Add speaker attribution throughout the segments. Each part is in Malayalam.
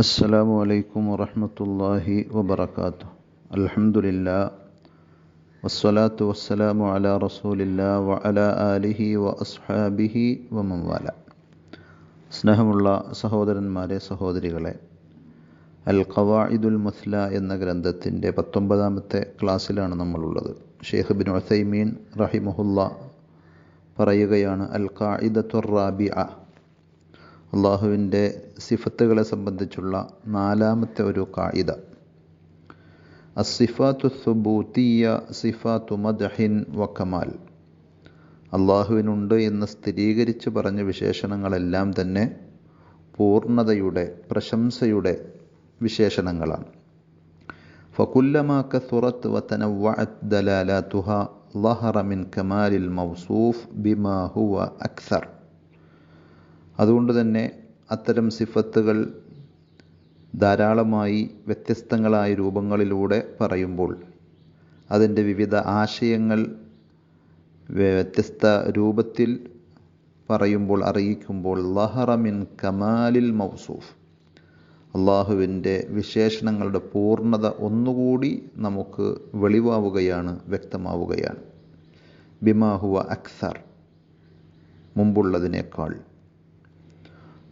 Speaker 1: അസ്സലാമു അലൈക്കും വറഹമത്തല്ലാഹി വബർക്കാത്തു അൽഹമുല്ല വസ്സലാത്തു വസ്സലാമു അല റസൂലില്ല വ അല ആലിഹി വ അസ്ഹാബിഹി വമംവാല സ്നേഹമുള്ള സഹോദരന്മാരെ സഹോദരികളെ അൽ ഖവാഇദുൽ മുസ്ല എന്ന ഗ്രന്ഥത്തിന്റെ പത്തൊമ്പതാമത്തെ ക്ലാസ്സിലാണ് നമ്മളുള്ളത്. ഷെയ്ഖ് ബിൻ ഉസൈമീൻ റഹിമഹുല്ല പറയുകയാണ് അൽ ഖായിദത്തുർ റാബിഅ. അള്ളാഹുവിന്റെ സിഫത്തുകളെ സംബന്ധിച്ചുള്ള നാലാമത്തെ ഒരു കായിത അസിഫാത്തു സുബൂത്തിയ സിഫാത്തു മദഹിൻ വക്കമാൽ അള്ളാഹുവിനുണ്ട് എന്ന് സ്ഥിരീകരിച്ച് പറഞ്ഞ വിശേഷണങ്ങളെല്ലാം തന്നെ പൂർണതയുടെ പ്രശംസയുടെ വിശേഷണങ്ങളാണ്. ഫകുല്ലമാ സുറത്ത് വത്തന വലാല തുഹ മിൻ കമാലിൽ മൗസൂഫ് ബിമാ ഹുവ അക്സർ. അതുകൊണ്ട് തന്നെ അത്തരം സിഫത്തുകൾ ധാരാളമായി വ്യത്യസ്തങ്ങളായ രൂപങ്ങളിലൂടെ പറയുമ്പോൾ അതിന്റെ വിവിധ ആശയങ്ങൾ വ്യത്യസ്ത രൂപത്തിൽ പറയുമ്പോൾ അറിയിക്കുമ്പോൾ ലഹറമിൻ കമാലിൽ മൗസൂഫ്. അള്ളാഹുവിന്റെ വിശേഷണങ്ങളുടെ പൂർണത ഒന്നുകൂടി നമുക്ക് വെളിവാവുകയാണ് വ്യക്തമാവുകയാണ്. ബിമാഹുവ അക്സർ മുമ്പുള്ളതിനേക്കാൾ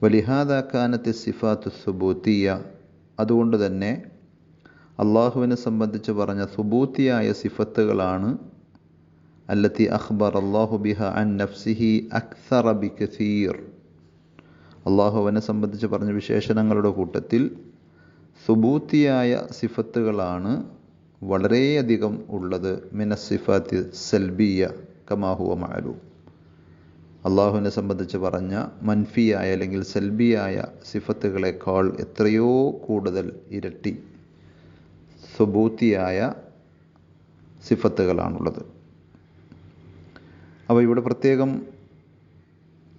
Speaker 1: വലിഹാദ കാനത്ത് സിഫാത്തു സുബൂത്തിയ. അതുകൊണ്ട് തന്നെ അള്ളാഹുവിനെ സംബന്ധിച്ച് പറഞ്ഞ സുബൂത്തിയായ സിഫത്തുകളാണ്. അല്ലത്തി അഖ്ബർ അള്ളാഹു ബിഹ അൻ നഫ്സിഹി അക്സറ ബി കസീർ. അള്ളാഹുവിനെ സംബന്ധിച്ച് പറഞ്ഞ വിശേഷണങ്ങളുടെ കൂട്ടത്തിൽ സുബൂത്തിയായ സിഫത്തുകളാണ് വളരെയധികം ഉള്ളത്. മിനസിഫാത്തി സൽബിയ കമാഹുവ മാലു അള്ളാഹുവിനെ സംബന്ധിച്ച് പറഞ്ഞ മൻഫിയായ അല്ലെങ്കിൽ സെൽബിയായ സിഫത്തുകളെക്കാൾ എത്രയോ കൂടുതൽ ഇരട്ടി സുബൂത്തിയായ സിഫത്തുകളാണുള്ളത്. അപ്പോൾ ഇവിടെ പ്രത്യേകം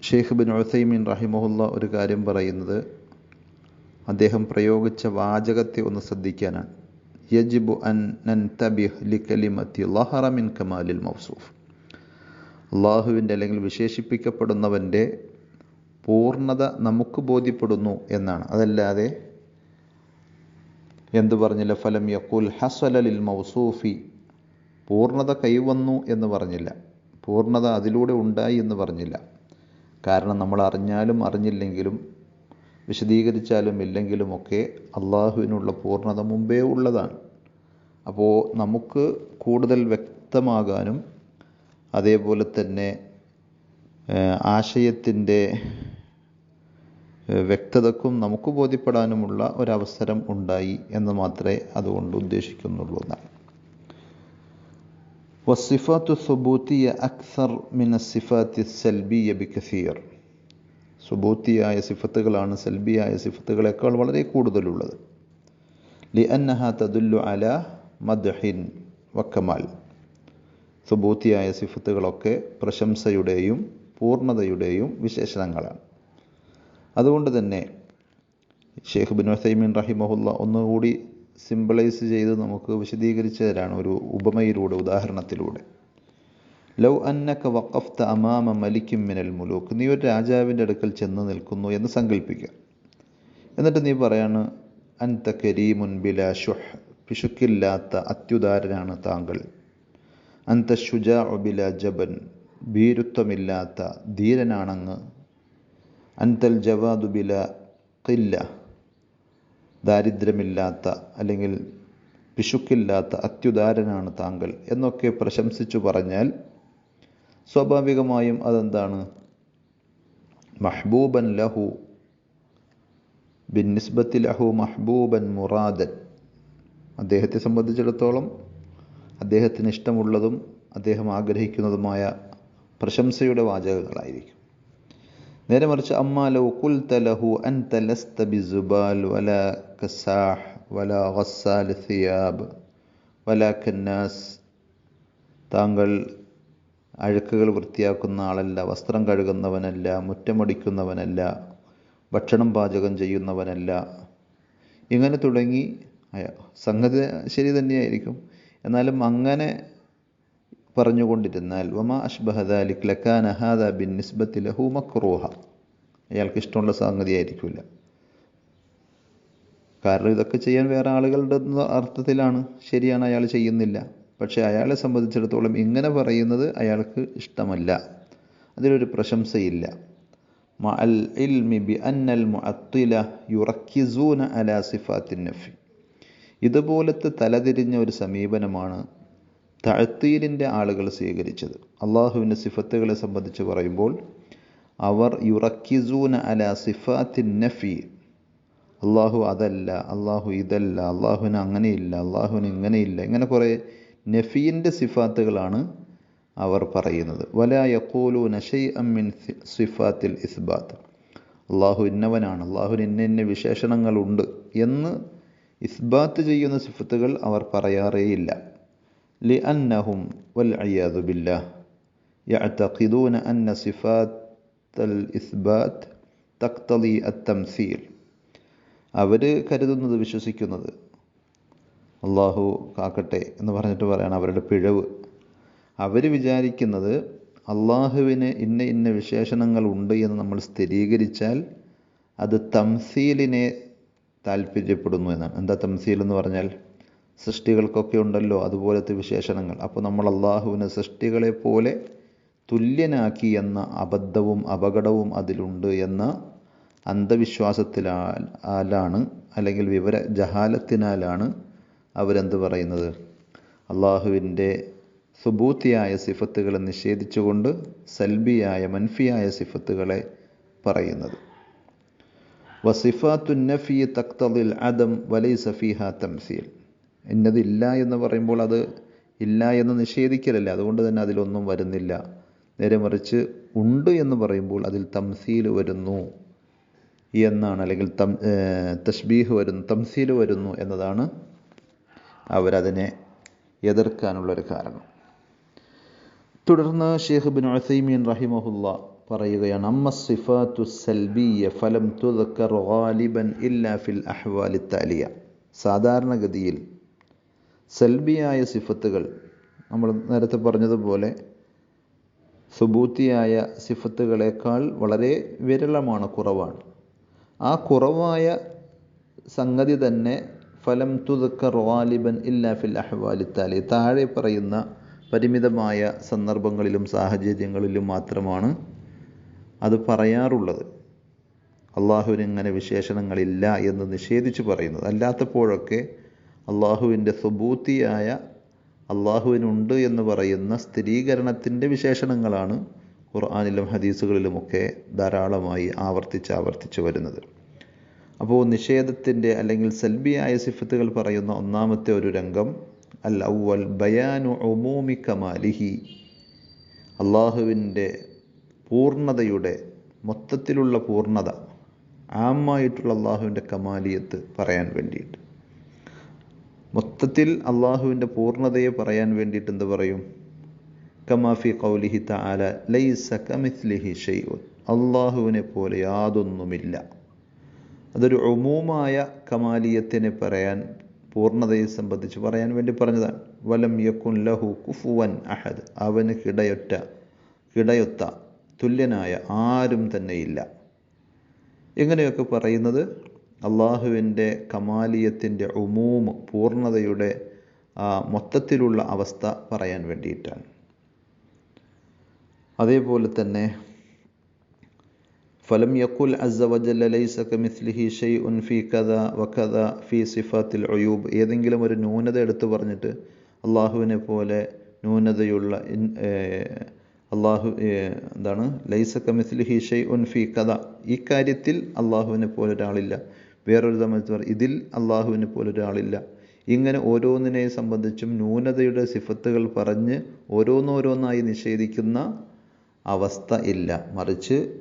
Speaker 1: ഷെയ്ഖ് ബിൻ ഉസൈമീൻ റഹിമഹുല്ല ഒരു കാര്യം പറയുന്നത് അദ്ദേഹം പ്രയോഗിച്ച വാചകത്തെ ഒന്ന് ശ്രദ്ധിക്കാനാണ്. യജിബു അൻ നൻ തബിഹ് ലി കലിമത്തി ലഹറമിൻ കമാലിൽ മൗസൂഫ്. അള്ളാഹുവിന്റെ അല്ലെങ്കിൽ വിശേഷിപ്പിക്കപ്പെടുന്നവന്റെ പൂർണത നമുക്ക് ബോധ്യപ്പെടുന്നു എന്നാണ്. അതല്ലാതെ എന്തു പറഞ്ഞില്ല? ഫലം യക്കുൽ ഹസലലിൽ മൗസൂഫി. പൂർണത കൈവന്നു എന്ന് പറഞ്ഞില്ല. പൂർണത അതിലൂടെ ഉണ്ടായി എന്ന് പറഞ്ഞില്ല. കാരണം നമ്മൾ അറിഞ്ഞാലും അറിഞ്ഞില്ലെങ്കിലും വിശദീകരിച്ചാലും ഇല്ലെങ്കിലും ഒക്കെ അള്ളാഹുവിനുള്ള പൂർണത മുമ്പേ ഉള്ളതാണ്. അപ്പോൾ നമുക്ക് കൂടുതൽ വ്യക്തമാകാനും അതേപോലെ തന്നെ ആശയത്തിന്റെ വ്യക്തതക്കും നമുക്ക് ബോധ്യപ്പെടാനുമുള്ള ഒരവസരം ഉണ്ടായി എന്ന് മാത്രമേ അതുകൊണ്ട് ഉദ്ദേശിക്കുന്നുള്ളൂ എന്നാണ്. വസിഫാത്തു സുബൂത്തിയ അക്സർ മിന സിഫാത്തി സെൽബിയ ബിക്കസീർ സുബൂത്തിയായ സിഫത്തുകളാണ് സെൽബിയായ സിഫത്തുകളെക്കാൾ വളരെ കൂടുതലുള്ളത്. ലി അന്നഹ തദുല്ലു അല മദ്ഹിൻ വക്കമാൽ സുബൂത്തിയായ സിഫത്തുകളൊക്കെ പ്രശംസയുടെയും പൂർണതയുടെയും വിശേഷണങ്ങളാണ്. അതുകൊണ്ട് തന്നെ ഷെയ്ഖ് ബിൻ വസൈമീൻ റഹിമഹുല്ല ഒന്നുകൂടി സിമ്പിളൈസ് ചെയ്ത് നമുക്ക് വിശദീകരിച്ചു തരാണ് ഒരു ഉപമയിലൂടെ ഉദാഹരണത്തിലൂടെ. ലൗ അന്നക്ക വഖഫ്ത അമാമ മലിക്കും മിനൽ മുലൂക്ക്. നീ ഒരു രാജാവിന്റെ അടുക്കൽ ചെന്ന് നിൽക്കുന്നു എന്ന് സങ്കല്പിക്കുക എന്നിട്ട് നീ പറയാണ് അൻത കരീമുൻ ബില ഷുഹ് പിശുക്കില്ലാത്ത അത്യുദാരനാണ് താങ്കൾ. അന്ത ഷുജാ ബില ജബൻ ഭീരുത്വമില്ലാത്ത ധീരനാണങ്ങ് അന്തൽ ജവാദുബില കില്ല ദാരിദ്ര്യമില്ലാത്ത അല്ലെങ്കിൽ പിശുക്കില്ലാത്ത അത്യുദാരനാണ് താങ്കൾ എന്നൊക്കെ പ്രശംസിച്ചു പറഞ്ഞാൽ സ്വാഭാവികമായും അതെന്താണ്? മഹ്ബൂബൻ ലഹു ബിൻ നിസ്ബത്തി ലഹു മഹ്ബൂബൻ മുറാദൻ. അദ്ദേഹത്തെ സംബന്ധിച്ചിടത്തോളം അദ്ദേഹത്തിന് ഇഷ്ടമുള്ളതും അദ്ദേഹം ആഗ്രഹിക്കുന്നതുമായ പ്രശംസയുടെ വാചകങ്ങളായിരിക്കും. നേരെ മറിച്ച് തലഹു കന്നാസ് താങ്കൾ അഴുക്കുകൾ വൃത്തിയാക്കുന്ന ആളല്ല വസ്ത്രം കഴുകുന്നവനല്ല മുറ്റമടിക്കുന്നവനല്ല ഭക്ഷണം പാചകം ചെയ്യുന്നവനല്ല. ഇങ്ങനെ തുടങ്ങി സംഗതി ശരി തന്നെയായിരിക്കും. എന്നാലും അങ്ങനെ പറഞ്ഞുകൊണ്ടിരുന്നാൽ വമാ അഷ്ബഹദാലിക് ലക്കാൻ അഹാദ ബിൻ നിസ്ബത്തി ലഹു മക്രൂഹ അയാൾക്ക് ഇഷ്ടമുള്ള സംഗതി ആയിരിക്കില്ല കാരണം ഇതൊക്കെ ചെയ്യാൻ വേറെ ആളുകളുടെ അർത്ഥത്തിലാണ്. ശരിയാണ് അയാൾ ചെയ്യുന്നില്ല. പക്ഷേ അയാളെ സംബന്ധിച്ചിടത്തോളം ഇങ്ങനെ പറയുന്നത് അയാൾക്ക് ഇഷ്ടമല്ല. അതിലൊരു പ്രശംസയില്ല. മഅൽ ഇൽമി ബി അന്നൽ മുഅത്തില യുറക്കിസൂന അലാ സിഫാത്തിൻ നഫി ഇതുപോലത്തെ തലതിരിഞ്ഞ ഒരു സമീപനമാണ് തഴത്തീലിന്റെ ആളുകൾ സ്വീകരിച്ചത്. അള്ളാഹുവിന്റെ സിഫത്തുകളെ സംബന്ധിച്ച് പറയുമ്പോൾ അവർ യുറക്കിസൂന അല സിഫാത്തിൻ നഫി. അള്ളാഹു അതല്ല അള്ളാഹു ഇതല്ല അള്ളാഹുവിന് അങ്ങനെയില്ല അള്ളാഹുവിന് ഇങ്ങനെയില്ല ഇങ്ങനെ കുറേ നഫീന്റെ സിഫാത്തുകളാണ് അവർ പറയുന്നത്. വല യക്കോലു നഷൈ അമ്മിൻ സിഫാത്തിൽ ഇസ്ബാത്ത്. അള്ളാഹു ഇന്നവനാണ് അള്ളാഹുവിന് ഇന്ന ഇന്ന വിശേഷണങ്ങളുണ്ട് എന്ന് ഇസ്ബാത്ത് ചെയ്യുന്ന സിഫത്തുകൾ അവർ പറയാറേയില്ല ലി അന്നഹും വൽ അയ്യാദു ബില്ലാ يعتقدون أن صفات الإثبات تقتضي التمثيل അവർ കരുതുന്നത് വിശ്വസിക്കുന്നത് അള്ളാഹു കാക്കട്ടെ എന്ന് പറഞ്ഞിട്ട് പറയാണ് അവരുടെ പിഴവ് അവർ വിചാരിക്കുന്നത് അള്ളാഹുവിന് ഇന്ന ഇന്ന വിശേഷണങ്ങൾ ഉണ്ട് എന്ന് നമ്മൾ സ്ഥിരീകരിച്ചാൽ അത് തംസീലിനെ താല്പര്യപ്പെടുന്നു എന്നാണ്. എന്താ തംസീൽ എന്ന് പറഞ്ഞാൽ? സൃഷ്ടികൾക്കൊക്കെ ഉണ്ടല്ലോ അതുപോലത്തെ വിശേഷണങ്ങൾ. അപ്പോൾ നമ്മൾ അള്ളാഹുവിനെ സൃഷ്ടികളെ പോലെ തുല്യനാക്കി എന്ന അബദ്ധവും അപകടവും അതിലുണ്ട് എന്ന അന്ധവിശ്വാസത്തിലാലാണ് അല്ലെങ്കിൽ വിവര ജഹാലത്തിനാലാണ് അവരെന്ത് പറയുന്നത്? അള്ളാഹുവിന്റെ സുബൂത്തിയായ സിഫത്തുകളെ നിഷേധിച്ചുകൊണ്ട് സൽബിയായ മൻഫിയായ സിഫത്തുകളെ പറയുന്നത്. വസിഫാത്തു നഫി തക്തലിൽ അദം വലൈ സഫീഹ തംസീൽ. ഇന്നതില്ല എന്ന് പറയുമ്പോൾ അത് ഇല്ല എന്ന് നിഷേധിക്കലല്ല? അതുകൊണ്ട് തന്നെ അതിലൊന്നും വരുന്നില്ല. നേരെ മറിച്ച് ഉണ്ട് എന്ന് പറയുമ്പോൾ അതിൽ തംസീൽ വരുന്നു എന്നാണ്. അല്ലെങ്കിൽ തം തഷ്ബീഹ് വരുന്നു തംസീൽ വരുന്നു എന്നതാണ് അവരതിനെ എതിർക്കാനുള്ളൊരു കാരണം. തുടർന്ന് ഷെയ്ഖ് ബിൻ ഉസൈമീൻ റഹിമഹുല്ല പറയുകയാണ് അമ്മ സിഫാത്തു സൽബിയ ഫലം തുദക്കർ ഗാലിബൻ ഇല്ലാ ഫിൽ അഹ്വാലി താലിയ സാധാരണഗതിയിൽ സൽബിയായ സിഫത്തുകൾ നമ്മൾ നേരത്തെ പറഞ്ഞതുപോലെ സുബൂത്തിയായ സിഫത്തുകളേക്കാൾ വളരെ വിരളമാണ് കുറവാണ്. ആ കുറവായ സംഗതി തന്നെ ഫലം തുദക്കർ ഗാലിബൻ ഇല്ലാ ഫിൽ അഹ്വാലി താലി താഴെ പറയുന്ന പരിമിതമായ സന്ദർഭങ്ങളിലും സാഹചര്യങ്ങളിലും മാത്രമാണ് അത് പറയാറുള്ളത്. അള്ളാഹുവിന് ഇങ്ങനെ വിശേഷണങ്ങളില്ല എന്ന് നിഷേധിച്ച് പറയുന്നത്. അല്ലാത്തപ്പോഴൊക്കെ അള്ളാഹുവിന്റെ സുബൂത്തിയായ അള്ളാഹുവിനുണ്ട് എന്ന് പറയുന്ന സ്ഥിരീകരണത്തിന്റെ വിശേഷണങ്ങളാണ് ഖുർആാനിലും ഹദീസുകളിലുമൊക്കെ ധാരാളമായി ആവർത്തിച്ച് ആവർത്തിച്ച് വരുന്നത്. അപ്പോൾ നിഷേധത്തിന്റെ അല്ലെങ്കിൽ സെൽബിയായ സിഫത്തുകൾ പറയുന്ന ഒന്നാമത്തെ ഒരു രംഗം അൽ ഔവൽ ബയാനു ഒമൂമി കമാലിഹി അള്ളാഹുവിന്റെ പൂർണതയുടെ മൊത്തത്തിലുള്ള പൂർണത ആമായിട്ടുള്ള അള്ളാഹുവിന്റെ കമാലിയത്ത് പറയാൻ വേണ്ടിയിട്ട്. മൊത്തത്തിൽ അള്ളാഹുവിന്റെ പൂർണതയെ പറയാൻ വേണ്ടിയിട്ട് എന്ത് പറയും? കമാഫി കൗലിഹി താല ലൈസ കമിസ്ലിഹി ഷെയ്ഉൻ അള്ളാഹുവിനെ പോലെ യാതൊന്നുമില്ല. അതൊരു ഒമൂമായ കമാലിയത്തിനെ പറയാൻ പൂർണതയെ സംബന്ധിച്ച് പറയാൻ വേണ്ടി പറഞ്ഞതാണ്. വലം യക്കുൻ ലഹു കുഫുവൻ അഹദ്. അവന് കിടയൊറ്റ കിടയൊത്ത തുല്യനായ ആരും തന്നെയില്ല. ഇങ്ങനെയൊക്കെ പറയുന്നത് അള്ളാഹുവിന്റെ കമാലിയത്തിന്റെ ഉമൂമ് പൂർണതയുടെ മൊത്തത്തിലുള്ള അവസ്ഥ പറയാൻ വേണ്ടിയിട്ടാണ്. അതേപോലെ തന്നെ ഫലം യക്കുൽ അസ വജല്ല ലൈസ കമിസ്ലിഹി ഷെയ് ഉൻ കഥ വഖദ ഫി സിഫത്തിൽ ഒയൂബ് ഏതെങ്കിലും ഒരു ന്യൂനത എടുത്തു പറഞ്ഞിട്ട് അള്ളാഹുവിനെ പോലെ ന്യൂനതയുള്ള അള്ളാഹു എന്താണ്? ലൈസ മിസ്ലിഹി ഷെയ് ഉൻ ഫി കഥ. ഈ കാര്യത്തിൽ അള്ളാഹുവിനെ പോലെ ഒരാളില്ല വേറൊരു സമയത്ത് ഇതിൽ അള്ളാഹുവിനെ പോലെ ഒരാളില്ല ഇങ്ങനെ ഓരോന്നിനെ സംബന്ധിച്ചും ന്യൂനതയുടെ സിഫത്തുകൾ പറഞ്ഞ് ഓരോന്നോരോന്നായി നിഷേധിക്കുന്ന അവസ്ഥ ഇല്ല. മറിച്ച്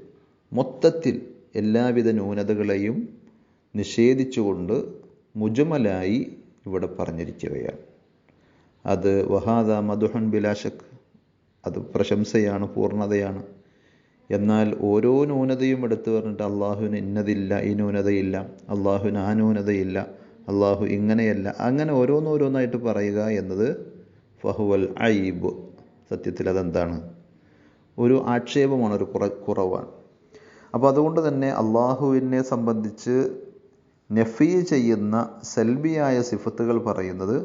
Speaker 1: മൊത്തത്തിൽ എല്ലാവിധ ന്യൂനതകളെയും നിഷേധിച്ചുകൊണ്ട് മുജുമലായി ഇവിടെ പറഞ്ഞിരിക്കുകയാണ്. അത് വഹാദ മധുഹൻ ബിലാഷക് അത് പ്രശംസയാണ് പൂർണതയാണ്. എന്നാൽ ഓരോ ന്യൂനതയും എടുത്തു പറഞ്ഞിട്ട് അള്ളാഹുവിന് ഇന്നതില്ല ഈ ന്യൂനതയില്ല അള്ളാഹുവിന് ആ ന്യൂനതയില്ല അള്ളാഹു ഇങ്ങനെയല്ല അങ്ങനെ ഓരോന്നോരോന്നായിട്ട് പറയുക എന്നത് ഫഹുവൽ ഐബ് സത്യത്തിൽ അതെന്താണ്? ഒരു ആക്ഷേപമാണ് ഒരു കുറ കുറവാണ്. അപ്പോൾ അതുകൊണ്ട് തന്നെ അള്ളാഹുവിനെ സംബന്ധിച്ച് നെഫി ചെയ്യുന്ന സെൽബിയായ സിഫത്തുകൾ പറയുന്നത്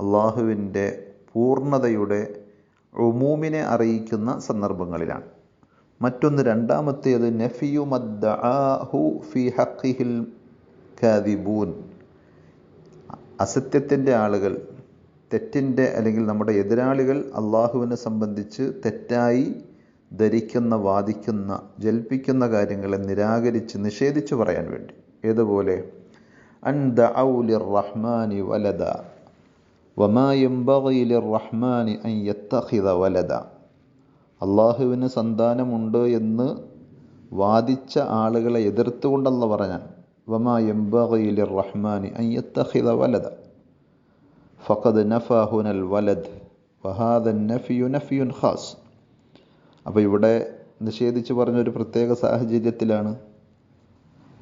Speaker 1: അള്ളാഹുവിന്റെ പൂർണതയുടെ ഉമൂമിനെ അറിയിക്കുന്ന സന്ദർഭങ്ങളിലാണ്. മറ്റൊന്ന് രണ്ടാമത്തേത് നഫിയു മദ്ദാഹു ഫി ഹക്കിഹിൽ കാദിബൂൻ. അസത്യത്തിന്റെ ആളുകൾ തെറ്റിന്റെ അല്ലെങ്കിൽ നമ്മുടെ എതിരാളികൾ അള്ളാഹുവിനെ സംബന്ധിച്ച് തെറ്റായി ധരിക്കുന്ന വാദിക്കുന്ന ജൽപ്പിക്കുന്ന കാര്യങ്ങളെ നിരാകരിച്ച് നിഷേധിച്ച് പറയാൻ വേണ്ടി. ഏതുപോലെ? അൻ ദൗലി റഹ്മാനി വലദ. വമാ യംബഗി ലിർറഹ്മാനി അൻ യത്തഖിദ വലദ. അള്ളാഹുവിന് സന്താനമുണ്ട് എന്ന് വാദിച്ച ആളുകളെ എതിർത്തുകൊണ്ടല്ല പറഞ്ഞാൽ വമാ യംബഗി ലിർറഹ്മാനി അൻ യത്തഖിദ വലദ. ഫഖദ് നഫാഹുനൽ വലദ് വഹാദൻ നഫിയു നഫിയുൻ ഖാസ്. അപ്പോൾ ഇവിടെ നിഷേധിച്ച് പറഞ്ഞൊരു പ്രത്യേക സാഹചര്യത്തിലാണ്.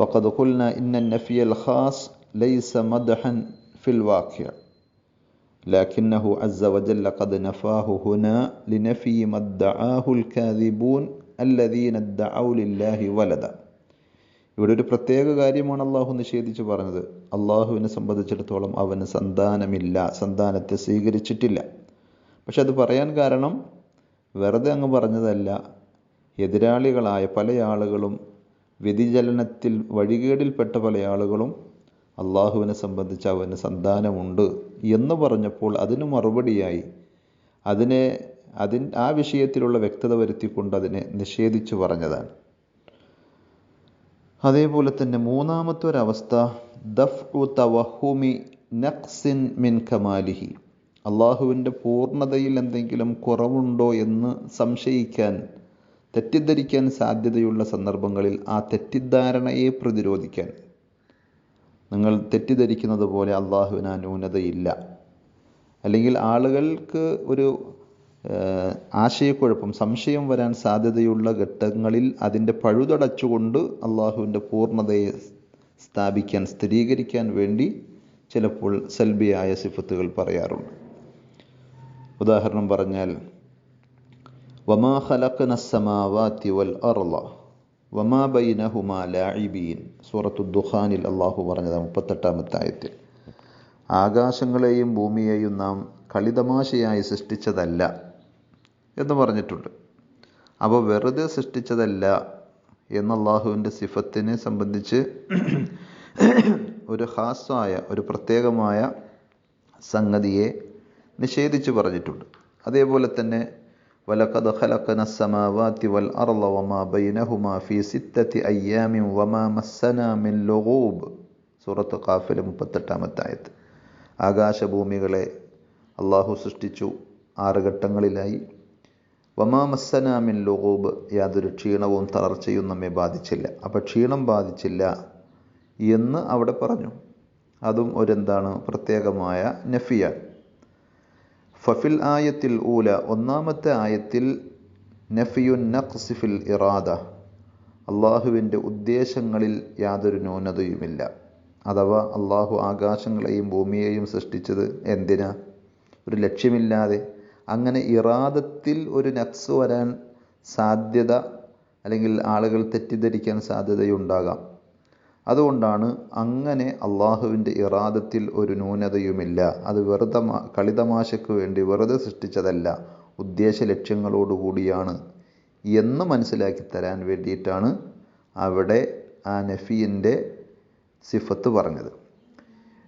Speaker 1: വഖദ് ഖുൽന ഇന്ന നഫിയൽ ഖാസ് ലൈസ മദ്ഹൻ ഫിൽ വാഖിയ لكنه عز وجل قد نفاه هنا لنفي ما ادعاه الكاذبون الذين ادعوا لله ولدا ഇവിടെ ഒരു പ്രത്യേക കാര്യമാണ് അള്ളാഹു നിഷേധിച്ച് പറഞ്ഞത് അള്ളാഹുവിനെ സംബന്ധിച്ചിടത്തോളം അവന് സന്താനമില്ല സന്താനത്തെ സ്വീകരിച്ചിട്ടില്ല പക്ഷെ അത് പറയാൻ കാരണം വെറുതെ അങ്ങ് പറഞ്ഞതല്ല എതിരാളികളായ പല ആളുകളും വ്യതിചലനത്തിൽ വഴികേടിൽപ്പെട്ട പല ആളുകളും അള്ളാഹുവിനെ സംബന്ധിച്ച് അവന് സന്താനമുണ്ട് എന്ന് പറഞ്ഞപ്പോൾ അതിന് മറുപടിയായി അതിനെ അതിൻ ആ വിഷയത്തിലുള്ള വ്യക്തത വരുത്തിക്കൊണ്ട് അതിനെ നിഷേധിച്ചു പറഞ്ഞതാണ്. അതേപോലെ തന്നെ മൂന്നാമത്തെ ഒരവസ്ഥ ദഫ് തവഹുമി നഖ്സിൻ മിൻ കമാലിഹി. അള്ളാഹുവിന്റെ പൂർണതയിൽ എന്തെങ്കിലും കുറവുണ്ടോ എന്ന് സംശയിക്കാൻ തെറ്റിദ്ധരിക്കാൻ സാധ്യതയുള്ള സന്ദർഭങ്ങളിൽ ആ തെറ്റിദ്ധാരണയെ പ്രതിരോധിക്കാൻ. നിങ്ങൾ തെറ്റിദ്ധരിക്കുന്നത് പോലെ അള്ളാഹുവിന് ന്യൂനതയില്ല. അല്ലെങ്കിൽ ആളുകൾക്ക് ഒരു ആശയക്കുഴപ്പം സംശയം വരാൻ സാധ്യതയുള്ള ഘട്ടങ്ങളിൽ അതിന്റെ പഴുതടച്ചുകൊണ്ട് അള്ളാഹുവിന്റെ പൂർണതയെ സ്ഥാപിക്കാൻ സ്ഥിരീകരിക്കാൻ വേണ്ടി ചിലപ്പോൾ സെൽബിയായ സിഫത്തുകൾ പറയാറുണ്ട്. ഉദാഹരണം പറഞ്ഞാൽ വമാ ഖലഖന വൽ അർള വമാ ബൈനഹുമാ ലാഇബീൻ. സൂറത്തു ദുഖാനിൽ അള്ളാഹു പറഞ്ഞത് മുപ്പത്തെട്ടാമത്തെ ആയത്തിൽ ആകാശങ്ങളെയും ഭൂമിയെയും നാം കളിതമാശയായി സൃഷ്ടിച്ചതല്ല എന്ന് പറഞ്ഞിട്ടുണ്ട്. അപ്പോൾ വെറുതെ സൃഷ്ടിച്ചതല്ല എന്ന അള്ളാഹുവിന്റെ സിഫത്തിനെ സംബന്ധിച്ച് ഒരു ഹാസായ ഒരു പ്രത്യേകമായ സംഗതിയെ നിഷേധിച്ച് പറഞ്ഞിട്ടുണ്ട്. അതേപോലെ തന്നെ വലഖദ് ഖലഖന السماوات والأرض وما بينهما في ستة أيام وما مسنا من لغوب സൂറത്ത് ഖാഫിൽ മുപ്പത്തെട്ടാമത്തെ ആയത്ത് ആകാശഭൂമികളെ അള്ളാഹു സൃഷ്ടിച്ചു ആറ് ഘട്ടങ്ങളിലായി വമാ മസ്സനാമിൻ ലൊഹൂബ് യാതൊരു ക്ഷീണവും തളർച്ചയും നമ്മെ ബാധിച്ചില്ല അപ്പം ക്ഷീണം ബാധിച്ചില്ല എന്ന് അവിടെ പറഞ്ഞു അതും ഒരെന്താണ് പ്രത്യേകമായ നഫിയാണ് ഫഫിൽ ആയത്തിൽ ഊല ഒന്നാമത്തെ ആയത്തിൽ നഫിയുൻ നഖ്സിഫിൽ ഇറാദ. അള്ളാഹുവിന്റെ ഉദ്ദേശങ്ങളിൽ യാതൊരു ന്യൂനതയുമില്ല. അഥവാ അള്ളാഹു ആകാശങ്ങളെയും ഭൂമിയെയും സൃഷ്ടിച്ചത് എന്തിനാ? ഒരു ലക്ഷ്യമില്ലാതെ. അങ്ങനെ ഇറാദത്തിൽ ഒരു നക്സ് വരാൻ സാധ്യത അല്ലെങ്കിൽ ആളുകൾ തെറ്റിദ്ധരിക്കാൻ സാധ്യതയുണ്ടാകാം. അതുകൊണ്ടാണ് അങ്ങനെ അള്ളാഹുവിന്റെ ഇറാദത്തിൽ ഒരു ന്യൂനതയുമില്ല. അത് വെറുതെ കളിതമാശയ്ക്ക് വേണ്ടി വെറുതെ സൃഷ്ടിച്ചതല്ല. ഉദ്ദേശ ലക്ഷ്യങ്ങളോടുകൂടിയാണ് എന്ന് മനസ്സിലാക്കി തരാൻ വേണ്ടിയിട്ടാണ് അവിടെ ആ നഫീന്റെ സിഫത്ത് പറഞ്ഞത്.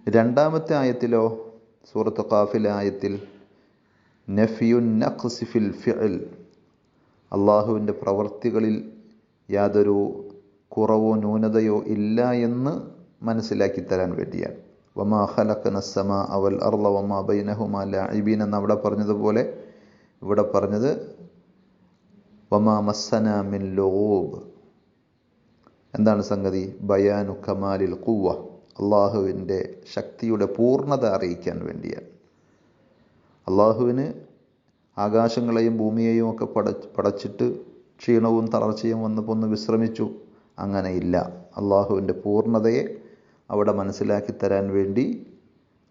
Speaker 1: രണ്ടാമത്തെ ആയത്തിലോ സൂറത്ത് ഖാഫിലെ ആയത്തിൽ നഫിയുൻ നഖ്സിഫിൽ ഫിഅൽ അള്ളാഹുവിന്റെ പ്രവർത്തികളിൽ യാതൊരു കുറവോ ന്യൂനതയോ ഇല്ല എന്ന് മനസ്സിലാക്കി തരാൻ വേണ്ടിയാണ്. വമാ ഖലഖന സമ അവൽ അർള വമാ ബൈനഹുമാ ലാഇബീൻ എന്ന് അവിടെ പറഞ്ഞതുപോലെ ഇവിടെ പറഞ്ഞത് വമാ മസ്സന മിൻ ലോബ് എന്താണ് സംഗതി? ബയാനു കമാലിൽ കുവ അള്ളാഹുവിന്റെ ശക്തിയുടെ പൂർണത അറിയിക്കാൻ വേണ്ടിയാണ്. അള്ളാഹുവിന് ആകാശങ്ങളെയും ഭൂമിയെയും ഒക്കെ പട പടച്ചിട്ട് ക്ഷീണവും തളർച്ചയും വന്നപ്പോൾ ഒന്ന് വിശ്രമിച്ചു. അങ്ങനെയില്ല അള്ളാഹുവിന്റെ പൂർണതയെ അവിടെ മനസ്സിലാക്കി തരാൻ വേണ്ടി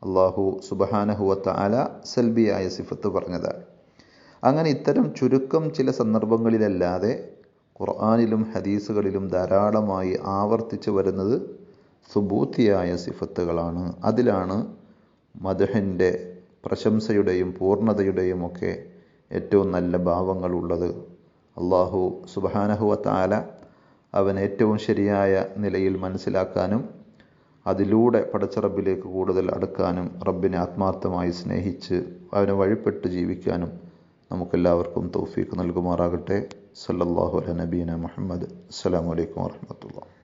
Speaker 1: അള്ളാഹു സുബഹാനഹുവത്ത അല സെൽബിയായ സിഫത്ത് പറഞ്ഞതാണ്. അങ്ങനെ ഇത്തരം ചുരുക്കം ചില സന്ദർഭങ്ങളിലല്ലാതെ ഖുർആാനിലും ഹദീസുകളിലും ധാരാളമായി ആവർത്തിച്ചു വരുന്നത് സുബൂത്തിയായ സിഫത്തുകളാണ്. അതിലാണ് മധുഹന്റെ പ്രശംസയുടെയും പൂർണതയുടെയും ഒക്കെ ഏറ്റവും നല്ല ഭാവങ്ങളുള്ളത് അള്ളാഹു സുബാനഹുവ താല അവൻ ഏറ്റവും ശരിയായ നിലയിൽ മനസ്സിലാക്കാനും അതിലൂടെ പടച്ചറബിലേക്ക് കൂടുതൽ അടുക്കാനും റബ്ബിനെ ആത്മാർത്ഥമായി സ്നേഹിച്ച് അവനെ വഴിപ്പെട്ട് ജീവിക്കാനും നമുക്കെല്ലാവർക്കും തൗഫീഖ് നൽകുമാറാകട്ടെ. സല്ലല്ലാഹു അല നബീന മുഹമ്മദ്. അസ്സലാമു അലൈക്കും വറഹമത്തുള്ള